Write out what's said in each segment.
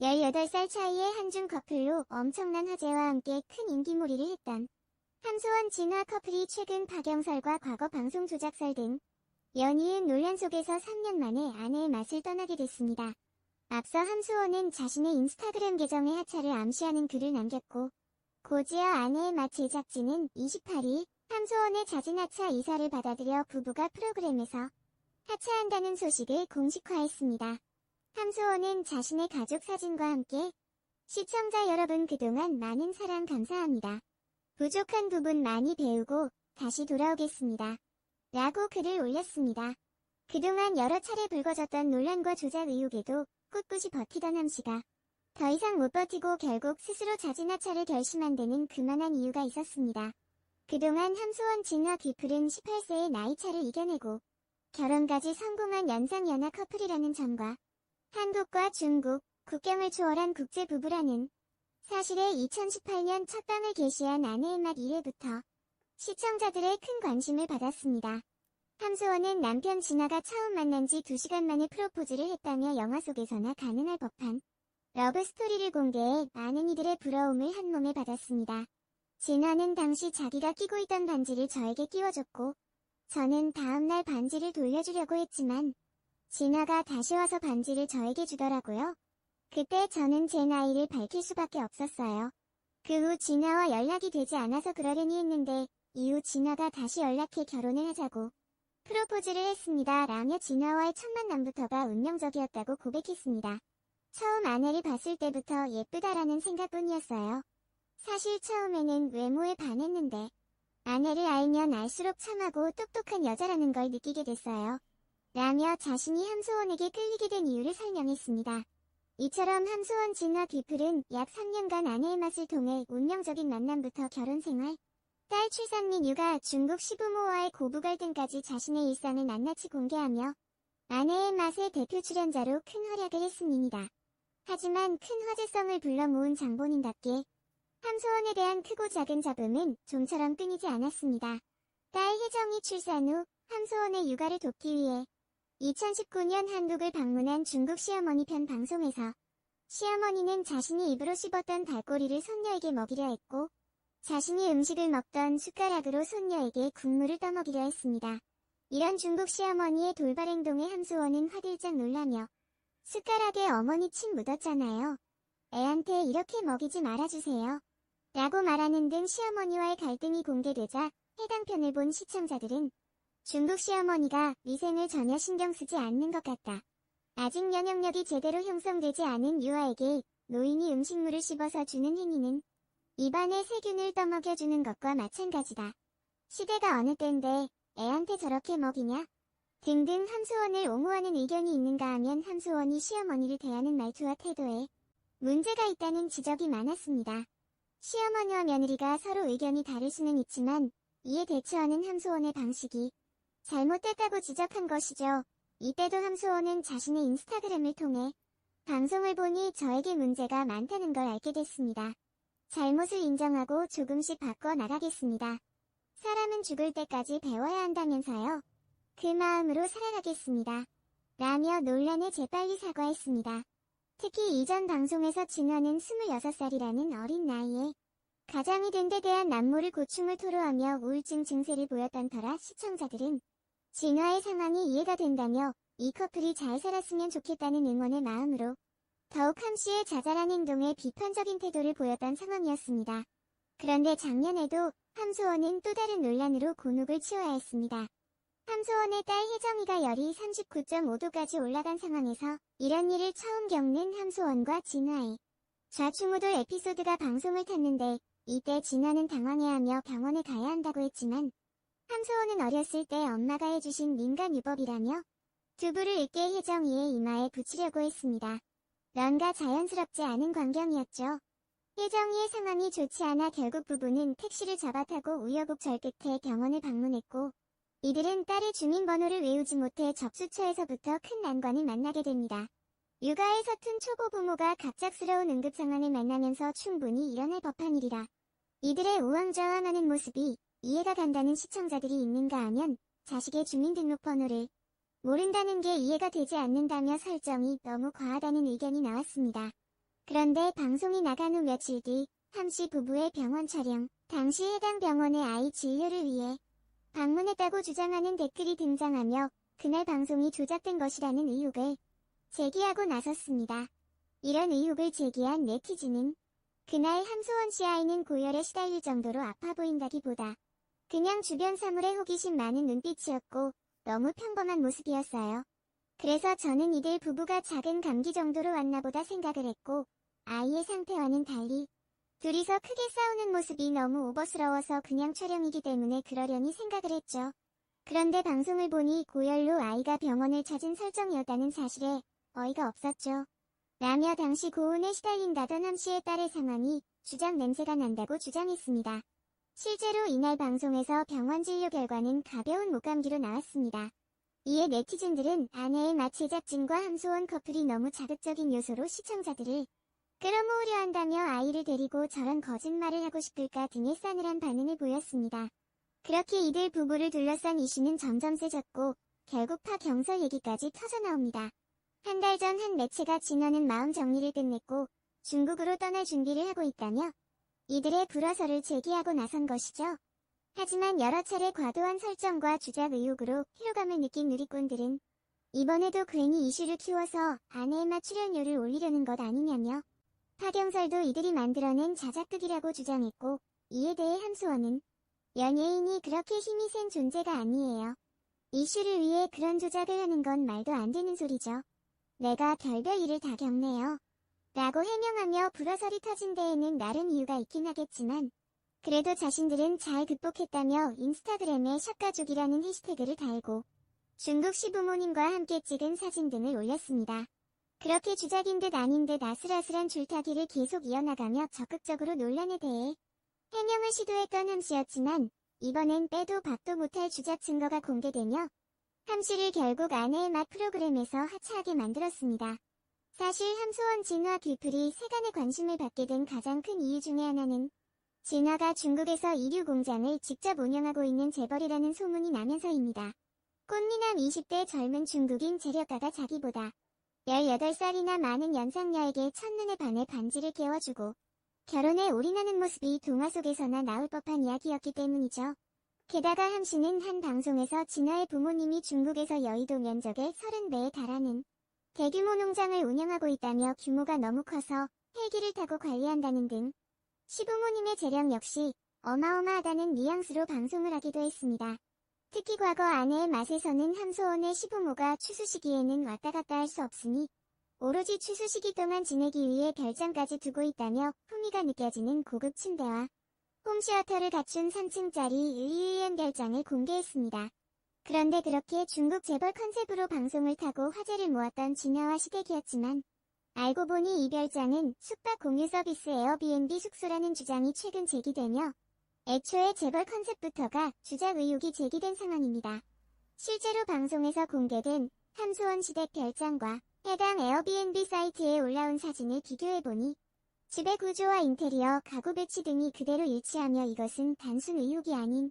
18살 차이의 한중 커플로 엄청난 화제와 함께 큰 인기몰이를 했던 함소원 진화 커플이 최근 박영설과 과거 방송 조작설 등 연이은 논란 속에서 3년 만에 아내의 맛을 떠나게 됐습니다. 앞서 함수원은 자신의 인스타그램 계정에 하차를 암시하는 글을 남겼고 고지어 아내의 맛 제작진은 28일 함수원의 자진 하차 이사를 받아들여 부부가 프로그램에서 하차한다는 소식을 공식화했습니다. 함수원은 자신의 가족 사진과 함께 시청자 여러분 그동안 많은 사랑 감사합니다. 부족한 부분 많이 배우고 다시 돌아오겠습니다. 라고 글을 올렸습니다. 그동안 여러 차례 불거졌던 논란과 조작 의혹에도 꿋꿋이 버티던 함씨가 더 이상 못 버티고 결국 스스로 자진 하차를 결심한 데는 그만한 이유가 있었습니다. 그동안 함수원 진화 귀플은 18세의 나이차를 이겨내고 결혼까지 성공한 연상연하 커플이라는 점과 한국과 중국, 국경을 초월한 국제 부부라는 사실에 2018년 첫 방을 게시한 아내의 맛 1회부터 시청자들의 큰 관심을 받았습니다. 함수원은 남편 진아가 처음 만난 지 2시간 만에 프로포즈를 했다며 영화 속에서나 가능할 법한 러브 스토리를 공개해 많은 이들의 부러움을 한 몸에 받았습니다. 진아는 당시 자기가 끼고 있던 반지를 저에게 끼워줬고 저는 다음날 반지를 돌려주려고 했지만 진아가 다시 와서 반지를 저에게 주더라고요. 그때 저는 제 나이를 밝힐 수밖에 없었어요. 그 후 진아와 연락이 되지 않아서 그러려니 했는데 이후 진아가 다시 연락해 결혼을 하자고 프로포즈를 했습니다. 라며 진아와의 첫 만남부터가 운명적이었다고 고백했습니다. 처음 아내를 봤을 때부터 예쁘다라는 생각뿐이었어요. 사실 처음에는 외모에 반했는데 아내를 알면 알수록 참하고 똑똑한 여자라는 걸 느끼게 됐어요. 라며 자신이 함소원에게 끌리게 된 이유를 설명했습니다. 이처럼 함소원 진화 비플은 약 3년간 아내의 맛을 통해 운명적인 만남부터 결혼 생활, 딸 출산 및 육아, 중국 시부모와의 고부 갈등까지 자신의 일상을 낱낱이 공개하며 아내의 맛의 대표 출연자로 큰 활약을 했습니다. 하지만 큰 화제성을 불러 모은 장본인답게 함소원에 대한 크고 작은 잡음은 좀처럼 끊이지 않았습니다. 딸 혜정이 출산 후 함소원의 육아를 돕기 위해 2019년 한국을 방문한 중국 시어머니 편 방송에서 시어머니는 자신이 입으로 씹었던 달꼬리를 손녀에게 먹이려 했고 자신이 음식을 먹던 숟가락으로 손녀에게 국물을 떠먹이려 했습니다. 이런 중국 시어머니의 돌발 행동에 함수원은 화들짝 놀라며 숟가락에 어머니 침 묻었잖아요. 애한테 이렇게 먹이지 말아주세요. 라고 말하는 등 시어머니와의 갈등이 공개되자 해당 편을 본 시청자들은 중국 시어머니가 위생을 전혀 신경 쓰지 않는 것 같다. 아직 면역력이 제대로 형성되지 않은 유아에게 노인이 음식물을 씹어서 주는 행위는 입안에 세균을 떠먹여주는 것과 마찬가지다. 시대가 어느 때인데 애한테 저렇게 먹이냐? 등등 함수원을 옹호하는 의견이 있는가 하면 함수원이 시어머니를 대하는 말투와 태도에 문제가 있다는 지적이 많았습니다. 시어머니와 며느리가 서로 의견이 다를 수는 있지만 이에 대처하는 함수원의 방식이 잘못됐다고 지적한 것이죠. 이때도 함수원은 자신의 인스타그램을 통해 방송을 보니 저에게 문제가 많다는 걸 알게 됐습니다. 잘못을 인정하고 조금씩 바꿔 나가겠습니다. 사람은 죽을 때까지 배워야 한다면서요. 그 마음으로 살아가겠습니다. 라며 논란에 재빨리 사과했습니다. 특히 이전 방송에서 진화는 26살이라는 어린 나이에 가장이 된 데 대한 남모를 고충을 토로하며 우울증 증세를 보였던 터라 시청자들은 진화의 상황이 이해가 된다며 이 커플이 잘 살았으면 좋겠다는 응원의 마음으로 더욱 함씨의 자잘한 행동에 비판적인 태도를 보였던 상황이었습니다. 그런데 작년에도 함소원은 또 다른 논란으로 곤혹을 치러야 했습니다. 함소원의 딸 혜정이가 열이 39.5도까지 올라간 상황에서 이런 일을 처음 겪는 함소원과 진화의 좌충우돌 에피소드가 방송을 탔는데 이때 진화는 당황해하며 병원에 가야 한다고 했지만 함소원은 어렸을 때 엄마가 해주신 민간 유법이라며 두부를 으깨 혜정이의 이마에 붙이려고 했습니다. 뭔가 자연스럽지 않은 광경이었죠. 혜정이의 상황이 좋지 않아 결국 부부는 택시를 잡아 타고 우여곡절 끝에 병원을 방문했고 이들은 딸의 주민번호를 외우지 못해 접수처에서부터 큰 난관을 만나게 됩니다. 육아에 서툰 초보 부모가 갑작스러운 응급 상황을 만나면서 충분히 일어날 법한 일이라 이들의 우왕좌왕하는 모습이 이해가 간다는 시청자들이 있는가 하면 자식의 주민등록번호를 모른다는 게 이해가 되지 않는다며 설정이 너무 과하다는 의견이 나왔습니다. 그런데 방송이 나간 후 며칠 뒤 함씨 부부의 병원 촬영, 당시 해당 병원의 아이 진료를 위해 방문했다고 주장하는 댓글이 등장하며 그날 방송이 조작된 것이라는 의혹을 제기하고 나섰습니다. 이런 의혹을 제기한 네티즌은 그날 함소원 씨 아이는 고열에 시달릴 정도로 아파 보인다기보다 그냥 주변 사물에 호기심 많은 눈빛이었고 너무 평범한 모습이었어요. 그래서 저는 이들 부부가 작은 감기 정도로 왔나 보다 생각을 했고 아이의 상태와는 달리 둘이서 크게 싸우는 모습이 너무 오버스러워서 그냥 촬영이기 때문에 그러려니 생각을 했죠. 그런데 방송을 보니 고열로 아이가 병원을 찾은 설정이었다는 사실에 어이가 없었죠. 라며 당시 고온에 시달린다던 함씨의 딸의 상황이 주장 냄새가 난다고 주장했습니다. 실제로 이날 방송에서 병원 진료 결과는 가벼운 목감기로 나왔습니다. 이에 네티즌들은 아내의 맛 제작진과 함소원 커플이 너무 자극적인 요소로 시청자들을 끌어모으려 한다며 아이를 데리고 저런 거짓말을 하고 싶을까 등의 싸늘한 반응을 보였습니다. 그렇게 이들 부부를 둘러싼 이슈는 점점 세졌고 결국 파 경설 얘기까지 터져나옵니다. 한 달 전 한 매체가 진화는 마음 정리를 끝냈고 중국으로 떠날 준비를 하고 있다며 이들의 불화설을 제기하고 나선 것이죠. 하지만 여러 차례 과도한 설정과 주작 의혹으로 피로감을 느낀 누리꾼들은 이번에도 괜히 이슈를 키워서 아내의 맛 출연료를 올리려는 것 아니냐며 파경설도 이들이 만들어낸 자작극이라고 주장했고 이에 대해 함수원은 연예인이 그렇게 힘이 센 존재가 아니에요. 이슈를 위해 그런 조작을 하는 건 말도 안 되는 소리죠. 내가 별별 일을 다 겪네요. 라고 해명하며 불화설이 터진 데에는 나름 이유가 있긴 하겠지만 그래도 자신들은 잘 극복했다며 인스타그램에 샷가족이라는 해시태그를 달고 중국 시부모님과 함께 찍은 사진 등을 올렸습니다. 그렇게 주작인 듯 아닌 듯 아슬아슬한 줄타기를 계속 이어나가며 적극적으로 논란에 대해 해명을 시도했던 함씨였지만 이번엔 빼도 박도 못할 주작 증거가 공개되며 함씨를 결국 아내의 맛 프로그램에서 하차하게 만들었습니다. 사실 함소원 진화 귀플이 세간의 관심을 받게 된 가장 큰 이유 중에 하나는 진화가 중국에서 이류 공장을 직접 운영하고 있는 재벌이라는 소문이 나면서입니다. 꽃미남 20대 젊은 중국인 재력가가 자기보다 18살이나 많은 연상녀에게 첫눈에 반해 반지를 깨워주고 결혼에 올인하는 모습이 동화 속에서나 나올 법한 이야기였기 때문이죠. 게다가 함씨는 한 방송에서 진화의 부모님이 중국에서 여의도 면적의 30배에 달하는 대규모 농장을 운영하고 있다며 규모가 너무 커서 헬기를 타고 관리한다는 등 시부모님의 재력 역시 어마어마하다는 뉘앙스로 방송을 하기도 했습니다. 특히 과거 아내의 맛에서는 함소원의 시부모가 추수 시기에는 왔다 갔다 할 수 없으니 오로지 추수 시기 동안 지내기 위해 별장까지 두고 있다며 품위가 느껴지는 고급 침대와 홈시어터를 갖춘 3층짜리 의의한 별장을 공개했습니다. 그런데 그렇게 중국 재벌 컨셉으로 방송을 타고 화제를 모았던 진화와 시댁이었지만 알고 보니 이 별장은 숙박 공유 서비스 에어비앤비 숙소라는 주장이 최근 제기되며 애초에 재벌 컨셉부터가 주작 의혹이 제기된 상황입니다. 실제로 방송에서 공개된 함소원 시댁 별장과 해당 에어비앤비 사이트에 올라온 사진을 비교해보니 집의 구조와 인테리어, 가구 배치 등이 그대로 일치하며 이것은 단순 의혹이 아닌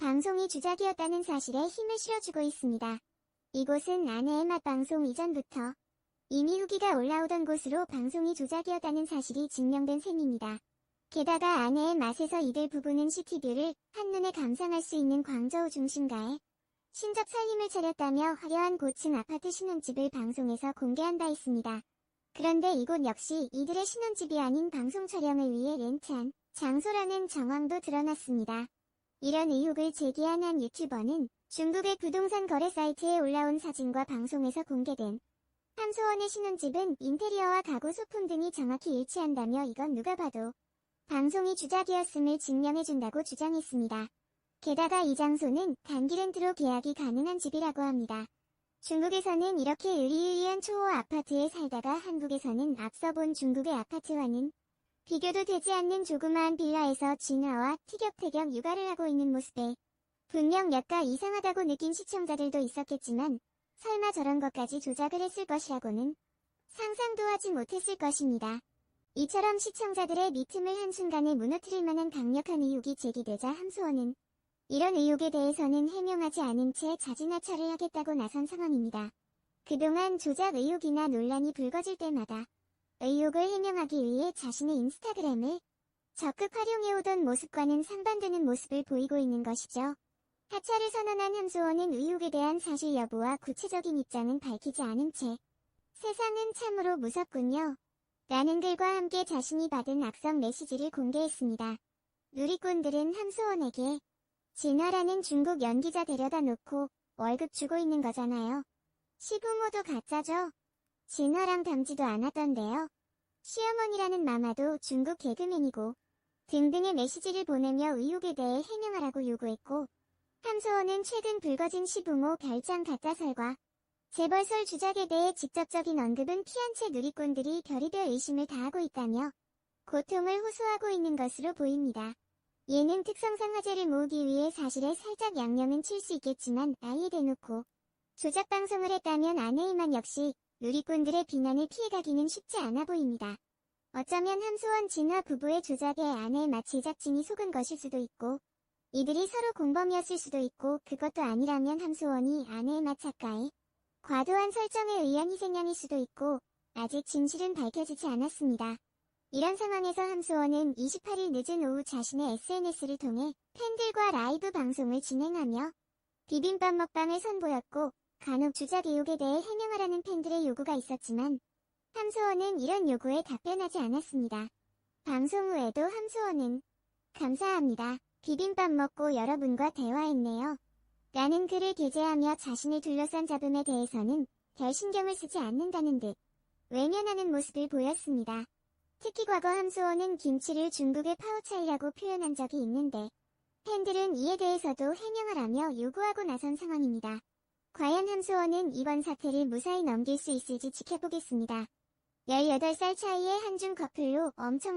방송이 주작이었다는 사실에 힘을 실어주고 있습니다. 이곳은 아내의 맛 방송 이전부터 이미 후기가 올라오던 곳으로 방송이 조작이었다는 사실이 증명된 셈입니다. 게다가 아내의 맛에서 이들 부부는 시티뷰를 한눈에 감상할 수 있는 광저우 중심가에 신적 살림을 차렸다며 화려한 고층 아파트 신혼집을 방송에서 공개한 바 있습니다. 그런데 이곳 역시 이들의 신혼집이 아닌 방송 촬영을 위해 렌트한 장소라는 정황도 드러났습니다. 이런 의혹을 제기한 한 유튜버는 중국의 부동산 거래 사이트에 올라온 사진과 방송에서 공개된 함소원의 신혼집은 인테리어와 가구 소품 등이 정확히 일치한다며 이건 누가 봐도 방송이 주작이었음을 증명해준다고 주장했습니다. 게다가 이 장소는 단기 렌트로 계약이 가능한 집이라고 합니다. 중국에서는 이렇게 의리의리한 초호 아파트에 살다가 한국에서는 앞서 본 중국의 아파트와는 비교도 되지 않는 조그마한 빌라에서 진화와 티격태격 육아를 하고 있는 모습에 분명 몇가 이상하다고 느낀 시청자들도 있었겠지만 설마 저런 것까지 조작을 했을 것이라고는 상상도 하지 못했을 것입니다. 이처럼 시청자들의 믿음을 한순간에 무너뜨릴 만한 강력한 의혹이 제기되자 함수원은 이런 의혹에 대해서는 해명하지 않은 채 자진하차를 하겠다고 나선 상황입니다. 그동안 조작 의혹이나 논란이 불거질 때마다 의혹을 해명하기 위해 자신의 인스타그램을 적극 활용해오던 모습과는 상반되는 모습을 보이고 있는 것이죠. 하차를 선언한 함소원은 의혹에 대한 사실 여부와 구체적인 입장은 밝히지 않은 채 세상은 참으로 무섭군요. 라는 글과 함께 자신이 받은 악성 메시지를 공개했습니다. 누리꾼들은 함소원에게 진화라는 중국 연기자 데려다 놓고 월급 주고 있는 거잖아요. 시부모도 가짜죠. 진화랑 닮지도 않았던데요. 시어머니라는 마마도 중국 개그맨이고 등등의 메시지를 보내며 의혹에 대해 해명하라고 요구했고 함소원은 최근 불거진 시부모 별장 가짜설과 재벌설 주작에 대해 직접적인 언급은 피한 채 누리꾼들이 별의별 의심을 다하고 있다며 고통을 호소하고 있는 것으로 보입니다. 예능 특성상 화제를 모으기 위해 사실에 살짝 양념은 칠 수 있겠지만 아예 대놓고 조작 방송을 했다면 아내이만 역시 누리꾼들의 비난을 피해가기는 쉽지 않아 보입니다. 어쩌면 함소원 진화 부부의 조작에 아내의 맛 제작진이 속은 것일 수도 있고 이들이 서로 공범이었을 수도 있고 그것도 아니라면 함소원이 아내의 맛 작가에 과도한 설정에 의한 희생양일 수도 있고 아직 진실은 밝혀지지 않았습니다. 이런 상황에서 함소원은 28일 늦은 오후 자신의 SNS를 통해 팬들과 라이브 방송을 진행하며 비빔밥 먹방을 선보였고 간혹 주작 의혹에 대해 해명하라는 팬들의 요구가 있었지만 함소원은 이런 요구에 답변하지 않았습니다. 방송 후에도 함소원은 감사합니다. 비빔밥 먹고 여러분과 대화했네요. 라는 글을 게재하며 자신을 둘러싼 잡음에 대해서는 별 신경을 쓰지 않는다는 듯 외면하는 모습을 보였습니다. 특히 과거 함소원은 김치를 중국의 파오차이라고 표현한 적이 있는데 팬들은 이에 대해서도 해명하라며 요구하고 나선 상황입니다. 과연 함소원은 이번 사태를 무사히 넘길 수 있을지 지켜보겠습니다. 18살 차이의 한중 커플로 엄청